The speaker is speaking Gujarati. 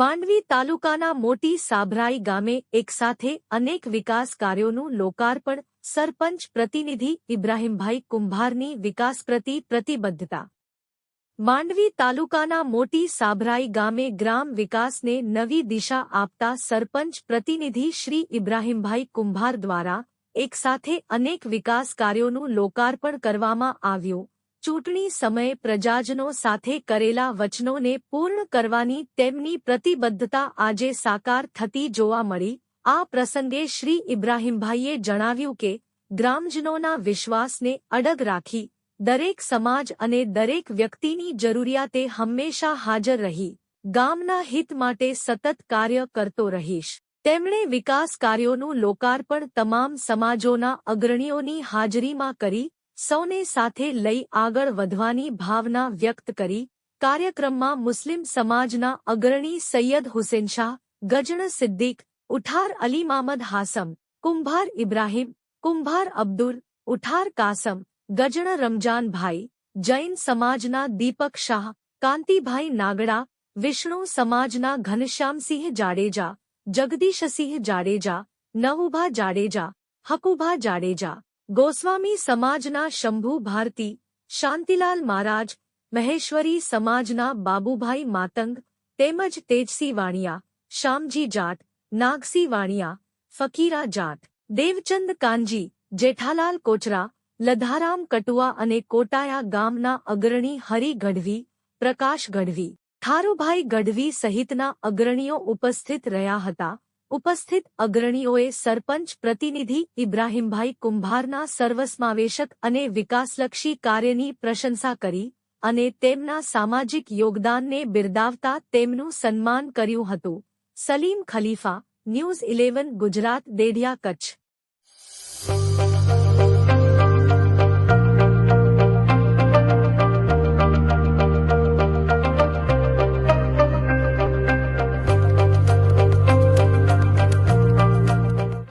માંડવી તાલુકાના મોટી સાભરાઈ ગામે એકસાથે અનેક વિકાસ કાર્યોનું લોકાર્પણ સરપંચ પ્રતિનિધિ ઇબ્રાહીમભાઈ કુંભારની વિકાસ પ્રતિ પ્રતિબદ્ધતા. માંડવી તાલુકાના મોટી સાભરાઈ ગામે ગ્રામ વિકાસને નવી દિશા આપતા સરપંચ પ્રતિનિધિ શ્રી ઇબ્રાહીમભાઈ કુંભાર દ્વારા એકસાથે અનેક વિકાસ કાર્યોનું લોકાર્પણ કરવામાં આવ્યું. ચૂંટણી સમયે પ્રજાજનો સાથે કરેલા વચનોને પૂર્ણ કરવાની તેમની પ્રતિબદ્ધતા આજે સાકાર થતી જોવા મળી. આ પ્રસંગે શ્રી ઇબ્રાહીમભાઈએ જણાવ્યું કે, ગ્રામજનોના વિશ્વાસને અડગ રાખી, દરેક સમાજ અને દરેક વ્યક્તિની જરૂરિયાતે હંમેશા હાજર રહી, ગામના હિત માટે સતત કાર્ય કરતો રહીશ. તેમણે વિકાસ કાર્યોનું લોકાર્પણ તમામ સમાજોના અગ્રણીઓની હાજરીમાં કરી સૌને સાથે લઈ આગળ વધવાની ભાવના વ્યક્ત કરી કાર્યક્રમમાં મુસ્લિમ સમાજના અગ્રણી સૈયદ હુસેન શાહ ગજણ સિદ્દીક ઉઠાર અલી મામદ હાસમ કુંભાર ઇબ્રાહીમ કુંભાર અબ્દુલ ઉઠાર કાસમ ગજણ રમજાનભાઈ જૈન સમાજના દીપક શાહ કાંતિભાઈ નાગડા વિષ્ણુ સમાજના ઘનશ્યામસિંહ જાડેજા જગદીશસિંહ જાડેજા નવુભા જાડેજા હકુભા જાડેજા ગોસ્વામી સમાજના શંભુ ભારતી, શાંતિલાલ મહારાજ, મહેશ્વરી સમાજના બાબુભાઈ માતંગ, તેમજ તેજસી વાણિયા શામજી જાટ, નાગસી વાણિયા, ફકીરા જાટ, દેવચંદ કાનજી, જેઠાલાલ કોચરા, લધારામ કટુઆ અને કોટાયા ગામના અગ્રણી હરિ ગઢવી, પ્રકાશ ગઢવી, થારુભાઈ ગઢવી સહિતના અગ્રણીઓ ઉપસ્થિત રહ્યા હતા. ઉપસ્થિત અગ્રણીઓએ સરપંચ પ્રતિનિધિ ઇબ્રાહીમભાઈ કુંભારના સર્વસમાવેશક અને વિકાસલક્ષી કાર્યની પ્રશંસા કરી અને તેમના સામાજિક યોગદાનને બિરદાવતા તેમનું સન્માન કર્યું હતું. Salim Khalifa, news eleven, Gujarat, Dedhiya, Kutch.